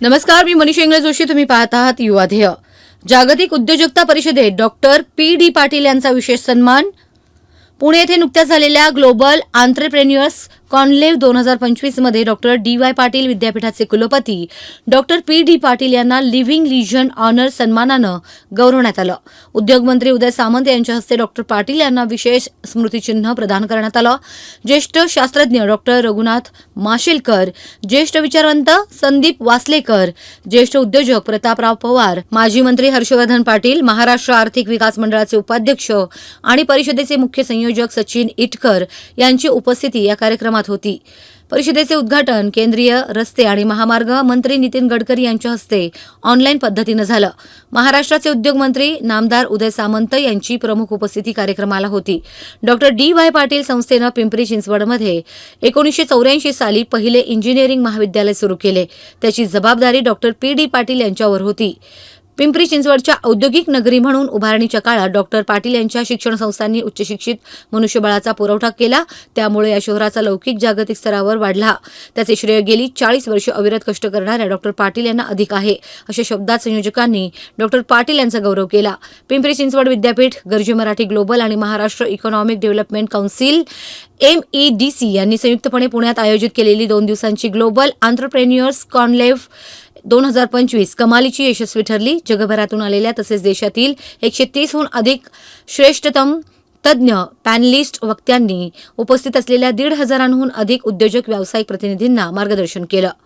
नमस्कार मी मनीष इंगळे जोशी. तुम्ही पाहत आहात युवाध्येय जागतिक उद्योजकता परिषदेत डॉक्टर पी डी पाटील यांचा विशेष सन्मान. पुणे येथे नुकत्याच झालेल्या ग्लोबल आंतरप्रेन्युअर्स कॉनलेव दोन हजार पंचवीसमध्ये डॉक्टर डी वाय पाटील विद्यापीठाचे कुलपती डॉक्टर पी डी पाटील यांना लिव्हिंग लिजन ऑनर सन्मानानं गौरवण्यात आलं. उद्योगमंत्री उदय सामंत यांच्या हस्ते डॉक्टर पाटील यांना विशेष स्मृतिचिन्ह प्रदान करण्यात आलं. ज्येष्ठ शास्त्रज्ञ डॉक्टर रघुनाथ माशेलकर ज्येष्ठ विचारवंत संदीप वासलेकर ज्येष्ठ उद्योजक प्रतापराव पवार माजी मंत्री हर्षवर्धन पाटील महाराष्ट्र आर्थिक विकास मंडळाचे उपाध्यक्ष आणि परिषदेचे मुख्य संयोजक सचिन इटकर यांची उपस्थिती या कार्यक्रमात होती. परिषदेचे उद्घाटन केंद्रीय रस्ते आणि महामार्ग मंत्री नितीन गडकरी यांच्या हस्ते ऑनलाईन पद्धतीनं झालं. महाराष्ट्राचे उद्योग मंत्री नामदार उदय सामंत यांची प्रमुख उपस्थिती कार्यक्रमाला होती. डॉक्टर डी वाय पाटील संस्थेनं पिंपरी चिंचवडमध्ये एकोणीसशे चौऱ्याऐंशी साली पहिले इंजिनिअरिंग महाविद्यालय सुरू केले. त्याची जबाबदारी डॉक्टर पी डी पाटील यांच्यावर होती. पिंपरी चिंचवडच्या औद्योगिक नगरी म्हणून उभारणीच्या काळात डॉक्टर पाटील यांच्या शिक्षण संस्थांनी उच्चशिक्षित मनुष्यबळाचा पुरवठा केला. त्यामुळे या शहराचा लौकिक जागतिक स्तरावर वाढला. त्याचे श्रेय गेली चाळीस वर्ष अविरत कष्ट करणाऱ्या डॉक्टर पाटील यांना अधिक आहे अशा शब्दात संयोजकांनी डॉक्टर पाटील यांचा गौरव केला. पिंपरी चिंचवड विद्यापीठ गरजे मराठी ग्लोबल आणि Maharashtra economic development council M E D C यांनी संयुक्तपणे पुण्यात आयोजित केलेली दोन दिवसांची ग्लोबल आंतरप्रेन्युअर्स कॉनलेव्ह दोन हजार पंचवीस कमालीची यशस्वी ठरली. जगभरातून आलेल्या तसेच देशातील एकशे तीसहून अधिक श्रेष्ठतम तज्ज्ञ पॅनलिस्ट वक्त्यांनी उपस्थित असलेल्या दीड हजारांहून अधिक उद्योजक व्यावसायिक प्रतिनिधींना मार्गदर्शन केलं.